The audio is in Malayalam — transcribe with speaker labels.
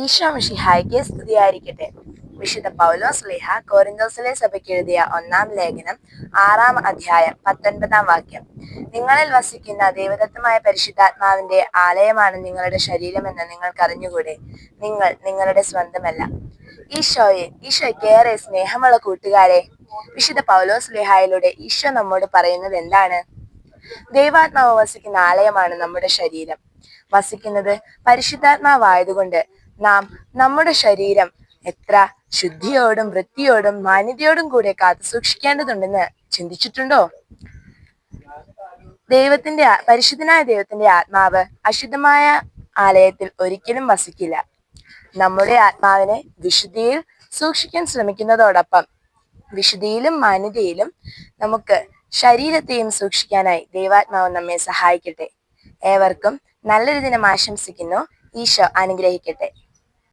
Speaker 1: ഈശോ മിശിഹായ്ക്ക് സ്തുതിയായിരിക്കട്ടെ വിശുദ്ധ പൗലോസ് ലേഹ കോരിന്തോസിലെ സഭയ്ക്ക് എഴുതിയ ഒന്നാം ലേഖനം ആറാം അധ്യായം പത്തൊൻപതാം വാക്യം. നിങ്ങളിൽ വസിക്കുന്ന ദൈവദത്തമായ പരിശുദ്ധാത്മാവിന്റെ ആലയമാണ് നിങ്ങളുടെ ശരീരമെന്ന് നിങ്ങൾക്കറിഞ്ഞുകൂടെ? നിങ്ങൾ നിങ്ങളുടെ സ്വന്തമല്ല. ഈശോയെ ഈശോയ്ക്ക് ഏറെ സ്നേഹമുള്ള കൂട്ടുകാരെ വിശുദ്ധ പൗലോസ് ലേഹായിലൂടെ ഈശോ നമ്മോട് പറയുന്നത് എന്താണ്? ദൈവാത്മാവ് വസിക്കുന്ന ആലയമാണ് നമ്മുടെ ശരീരം. വസിക്കുന്നത് പരിശുദ്ധാത്മാവായതുകൊണ്ട് നാം നമ്മുടെ ശരീരം എത്ര ശുദ്ധിയോടും വൃത്തിയോടും മാന്യതയോടും കൂടെ കാത്തു സൂക്ഷിക്കേണ്ടതുണ്ടെന്ന് ചിന്തിച്ചിട്ടുണ്ടോ? ദൈവത്തിന്റെ പരിശുദ്ധനായ ദൈവത്തിന്റെ ആത്മാവ് അശുദ്ധമായ ആലയത്തിൽ ഒരിക്കലും വസിക്കില്ല. നമ്മുടെ ആത്മാവിനെ വിശുദ്ധിയിൽ സൂക്ഷിക്കാൻ ശ്രമിക്കുന്നതോടൊപ്പം വിശുദ്ധിയിലും മാന്യതയിലും നമുക്ക് ശരീരത്തെയും സൂക്ഷിക്കാനായി ദൈവാത്മാവ് നമ്മെ സഹായിക്കട്ടെ. ഏവർക്കും നല്ലൊരു ദിനം ആശംസിക്കുന്നു. ഈശോ അനുഗ്രഹിക്കട്ടെ.